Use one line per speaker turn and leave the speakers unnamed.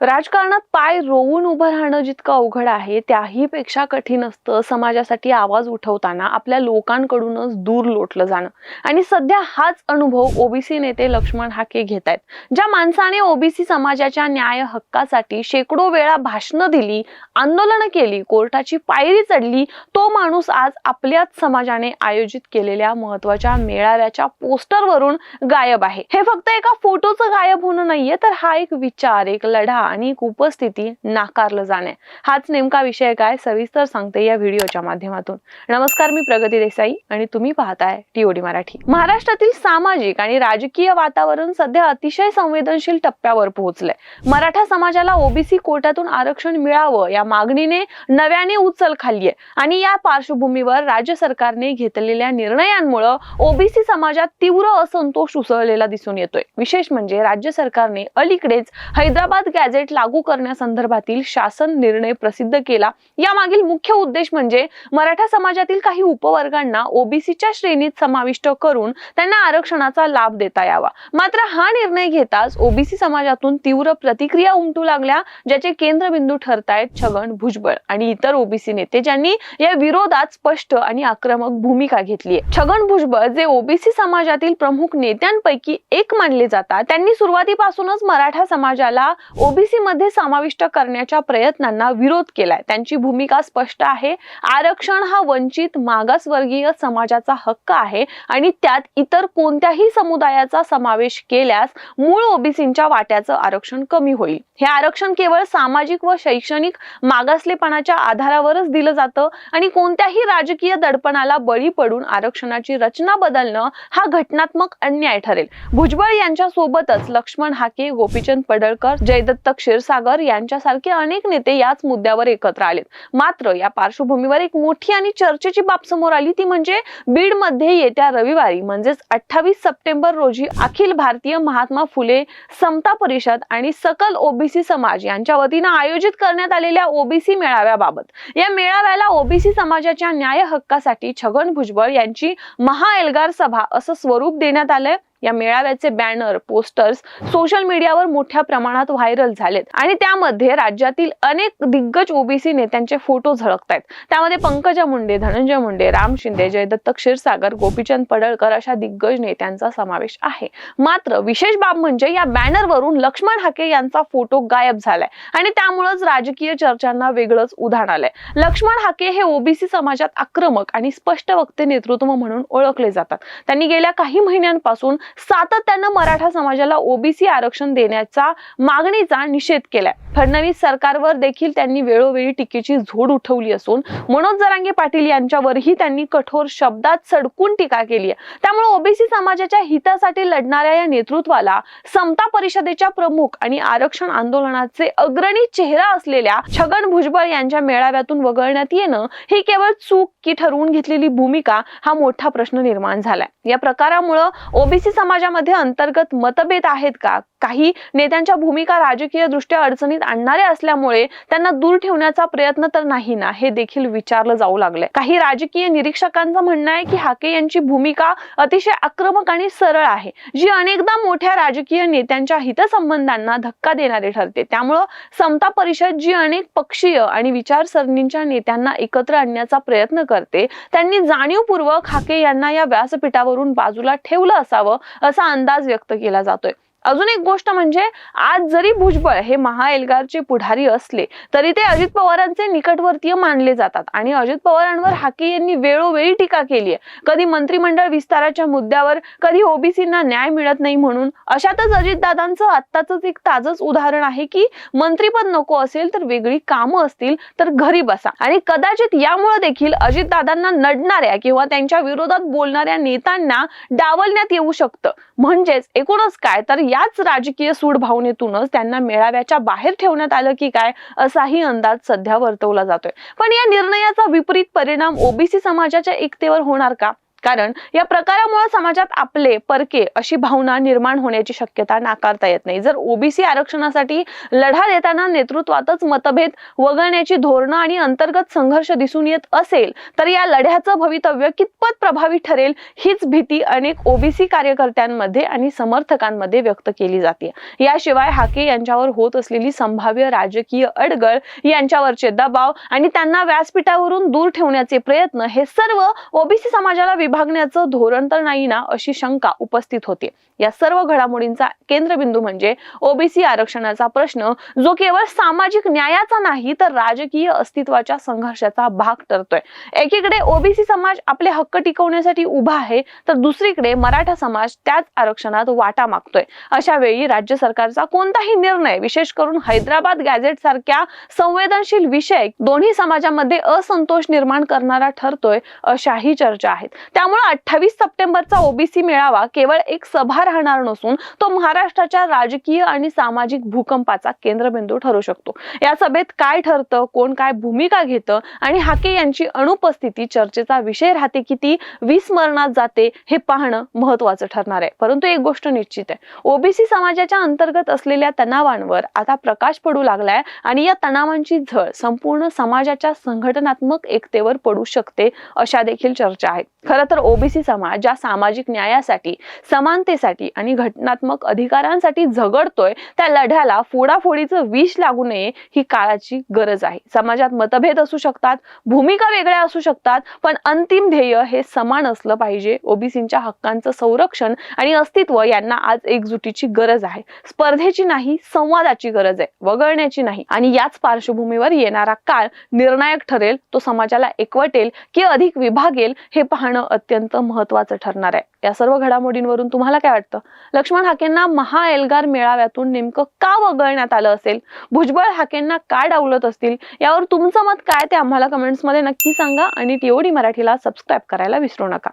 राजकारणात पाय रोवून उभं राहणं जितकं अवघड आहे त्याही पेक्षा कठीण असतं समाजासाठी आवाज उठवताना आपल्या लोकांकडूनच दूर लोटलं जाणं. आणि सध्या हाच अनुभव ओबीसी नेते लक्ष्मण हाके घेत आहेत ज्या माणसाने ओबीसी समाजाच्या न्याय हक्कासाठी शेकडो वेळा भाषणं दिली आंदोलनं केली कोर्टाची पायरी चढली तो माणूस आज आपल्याच समाजाने आयोजित केलेल्या महत्त्वाच्या मेळाव्याच्या पोस्टरवरून गायब आहे. हे फक्त एका फोटोचं गायब होणं नाहीये तर हा एक विचार एक लढा. आणि उपस्थिती नाकारलं जाणे. हाच नेमका विषय काय? सविस्तर सांगते या व्हिडिओच्या माध्यमातून. नमस्कार मी प्रगती देसाई आणि तुम्ही पाहताय टीओडी मराठी. महाराष्ट्रातील सामाजिक आणि राजकीय वातावरण सध्या अतिशय संवेदनशील टप्प्यावर पोहोचलंय. मराठा समाजाला ओबीसी कोट्यातून आरक्षण मिळावं या मागणीने नव्याने उचल खाल्लीय आणि या पार्श्वभूमीवर राज्य सरकारने घेतलेल्या निर्णयांमुळे ओबीसी समाजात तीव्र असंतोष उसळलेला दिसून येतोय. विशेष म्हणजे राज्य सरकारने अलीकडेच हैदराबाद गॅझेट बजेट लागू करण्यासंदर्भातील शासन निर्णय प्रसिद्ध केला. यामागील मुख्य उद्देश म्हणजे मराठा समाजातील काही उपवर्गांना ओबीसीच्या श्रेणीत समाविष्ट करून त्यांना आरक्षणाचा लाभ देता यावा. मात्र हा निर्णय घेताच ओबीसी समाजातून तीव्र प्रतिक्रिया उमटू लागल्या ज्याचे केंद्रबिंदू ठरतायत छगन भुजबळ आणि इतर ओबीसी नेते ज्यांनी या विरोधात स्पष्ट आणि आक्रमक भूमिका घेतली आहे. छगन भुजबळ जे ओबीसी समाजातील प्रमुख नेत्यांपैकी एक मानले जातात त्यांनी सुरुवातीपासूनच मराठा समाजाला ओबीसी ओबीसी मध्ये समाविष्ट करण्याच्या प्रयत्नांना विरोध केलाय. त्यांची भूमिका स्पष्ट आहे. आरक्षण हा वंचित मागासवर्गीय समाजाचा हक्क आहे आणि त्यात इतर कोणत्याही समुदायाचा समावेश केल्यास मूळ ओबीसींच्या वाट्याचं आरक्षण कमी होईल. हे आरक्षण केवळ सामाजिक व शैक्षणिक मागासलेपणाच्या आधारावरच दिलं जातं आणि कोणत्याही राजकीय दडपणाला बळी पडून आरक्षणाची रचना बदलणं हा घटनात्मक अन्याय ठरेल. भुजबळ यांच्या सोबतच लक्ष्मण हाके गोपीचंद पडळकर जयदत्त क्षीरसागर यांच्यासारखे अनेक नेते याच मुद्द्यावर एकत्र आलेत. मात्र या पार्श्वभूमीवर एक मोठी आणि चर्चेची बाब समोर आली ती म्हणजे बीडमध्ये येत्या रविवारी म्हणजेच अठ्ठावीस सप्टेंबर रोजी अखिल भारतीय महात्मा फुले समता परिषद आणि सकल ओबीसी समाज यांच्या वतीनं आयोजित करण्यात आलेल्या ओबीसी मेळाव्याबाबत. या मेळाव्याला ओबीसी समाजाच्या न्याय हक्कासाठी छगन भुजबळ यांची महाएल्गार सभा असं स्वरूप देण्यात आलंय. या मेळाव्याचे बॅनर पोस्टर्स सोशल मीडियावर मोठ्या प्रमाणात व्हायरल झालेत. आणि त्यामध्ये राज्यातील अनेक दिग्गज ओबीसी नेत्यांचे फोटो झळकत आहेत त्यामध्ये पंकजा मुंडे धनंजय मुंडे राम शिंदे जयदत्त क्षीरसागर गोपीचंद पडळकर अशा दिग्गज नेत्यांचा समावेश आहे. मात्र विशेष बाब म्हणजे या बॅनरवरून लक्ष्मण हाके यांचा फोटो गायब झालाय. आणि त्यामुळेच राजकीय चर्चांना वेगळंच उधाण आलंय. लक्ष्मण हाके हे ओबीसी समाजात आक्रमक आणि स्पष्ट वक्ते नेतृत्व म्हणून ओळखले जातात. त्यांनी गेल्या काही महिन्यांपासून सातत्यानं मराठा समाजाला ओबीसी आरक्षण देण्याचा मागणीचा निषेध केलाय. फडणवीस सरकारवर देखील त्यांनी वेळोवेळी टीकेची झोड उठवली असून मनोज जरांगे पाटील यांच्यावरही त्यांनी कठोर शब्दात सडकून टीका केली आहे. त्यामुळे ओबीसी समाजाच्या हितासाठी लढणाऱ्या या नेतृत्वाला समता परिषदेच्या प्रमुख आणि आरक्षण आंदोलनाचे अग्रणी चेहरा असलेल्या छगन भुजबळ यांच्या मेळाव्यातून वगळण्यात येणं ही केवळ चूक की ठरवून घेतलेली भूमिका हा मोठा प्रश्न निर्माण झालाय. या प्रकारामुळं ओबीसी समाजामध्ये अंतर्गत मतभेद आहेत का? काही नेत्यांच्या भूमिका राजकीय दृष्ट्या अडचणीत आणणाऱ्या असल्यामुळे त्यांना दूर ठेवण्याचा प्रयत्न तर नाही ना हे देखील विचारलं जाऊ लागलंय. काही राजकीय निरीक्षकांचं म्हणणं आहे की हाके यांची भूमिका अतिशय आक्रमक आणि सरळ आहे जी अनेकदा मोठ्या राजकीय नेत्यांच्या हितसंबंधांना धक्का देणारी ठरते. त्यामुळं समता परिषद जी अनेक पक्षीय आणि विचारसरणींच्या नेत्यांना एकत्र आणण्याचा प्रयत्न करते त्यांनी जाणीवपूर्वक हाके यांना या व्यासपीठावरून बाजूला ठेवलं असावं असा अंदाज व्यक्त केला जातोय. अजून एक गोष्ट म्हणजे आज जरी भुजबळ हे महाएल्गारचे पुढारी असले तरी ते अजित पवारांचे निकटवर्तीय मानले जातात. आणि अजित पवारांवर हाके यांनी वेळोवेळी टीका केली आहे. कधी मंत्रिमंडळ विस्ताराच्या मुद्द्यावर कधी ओबीसींना न्याय मिळत नाही म्हणून. अशातच अजितदादांचं आत्ताच एक ताजच उदाहरण आहे की मंत्रीपद नको असेल तर वेगळी कामं असतील तर घरी बसा. आणि कदाचित यामुळे देखील अजितदादांना नडणाऱ्या किंवा त्यांच्या विरोधात बोलणाऱ्या नेत्यांना डावलण्यात येऊ शकतं. म्हणजेच एकूणच काय? तर या याच राजकीय सूडभावनेतूनच त्यांना मेळाव्याच्या बाहेर ठेवण्यात आलं की काय असाही अंदाज सध्या वर्तवला जातोय. पण या निर्णयाचा विपरीत परिणाम ओबीसी समाजाच्या एकतेवर होणार का? कारण या प्रकारामुळे समाजात आपले परके अशी भावना निर्माण होण्याची शक्यता नाकारता येत नाही. जर ओबीसी आरक्षणासाठी लढा देताना नेतृत्वातच मतभेद वगळण्याची धोरणं आणि अंतर्गत संघर्ष दिसून येत असेल तर या लढ्याचं भवितव्य कितपत प्रभावी ठरेल हीच भीती अनेक ओबीसी कार्यकर्त्यांमध्ये आणि समर्थकांमध्ये व्यक्त केली जाते. याशिवाय हाके यांच्यावर होत असलेली संभाव्य राजकीय अडगळ यांच्यावरचे दबाव आणि त्यांना व्यासपीठावरून दूर ठेवण्याचे प्रयत्न हे सर्व ओबीसी समाजाला विभागण्याचं धोरण तर नाही ना अशी शंका उपस्थित होते. या सर्व घडामोडींचा केंद्रबिंदू म्हणजे ओबीसी आरक्षणाचा प्रश्न जो केवळ सामाजिक न्यायाचा नाही तर राजकीय अस्तित्वाच्या संघर्षाचा भाग ठरतोय. एकीकडे ओबीसी समाज आपले हक्क टिकवण्यासाठी उभा आहे तर दुसरीकडे मराठा समाज त्याच आरक्षणात वाटा मागतोय. अशा वेळी राज्य सरकारचा कोणताही निर्णय विशेष करून हैदराबाद गॅझेट सारख्या संवेदनशील विषय दोन्ही समाजामध्ये असंतोष निर्माण करणारा ठरतोय अशाही चर्चा आहेत. त्यामुळे अठ्ठावीस सप्टेंबरचा ओबीसी मेळावा केवळ एक सभा राहणार नसून तो महाराष्ट्राच्या राजकीय आणि सामाजिक भूकंपाचा केंद्रबिंदू ठरू शकतो. या सभेत काय ठरतं कोण काय भूमिका घेतं आणि हाके यांची अनुपस्थिती चर्चेचा विषय राहते किती विस्मरणात जाते हे पाहणं महत्वाचं ठरणार आहे. परंतु एक गोष्ट निश्चित आहे. ओबीसी समाजाच्या अंतर्गत असलेल्या तणावांवर आता प्रकाश पडू लागलाय आणि या तणावांची झळ संपूर्ण समाजाच्या संघटनात्मक एकतेवर पडू शकते अशा देखील चर्चा आहेत खरं तर ओबीसी समाज ज्या सामाजिक न्यायासाठी समानतेसाठी आणि घटनात्मक अधिकारांसाठी झगडतोय त्या लढ्याला फोडाफोडीचं विष लागू नये ही काळाची गरज आहे. समाजात मतभेद असू शकतात भूमिका वेगळ्या असू शकतात पण अंतिम ध्येय हे समान असलं पाहिजे. ओबीसींच्या हक्कांचं संरक्षण आणि अस्तित्व यांना आज एकजुटीची गरज आहे. स्पर्धेची नाही संवादाची गरज आहे. वगळण्याची नाही. आणि याच पार्श्वभूमीवर येणारा काळ निर्णायक ठरेल तो समाजाला एकवटेल की अधिक विभागेल हे पाहणं अत्यंत महत्वाचं ठरणार आहे. या सर्व घडामोडींवरून तुम्हाला काय वाटतं? लक्ष्मण हाकेंना महा एल्गार मेळाव्यातून नेमकं का वगळण्यात आलं असेल? भुजबळ हाकेंना का डावलत असतील? यावर तुमचं मत काय ते आम्हाला कमेंट्समध्ये नक्की सांगा आणि टीओडी मराठीला सबस्क्राईब करायला विसरू नका.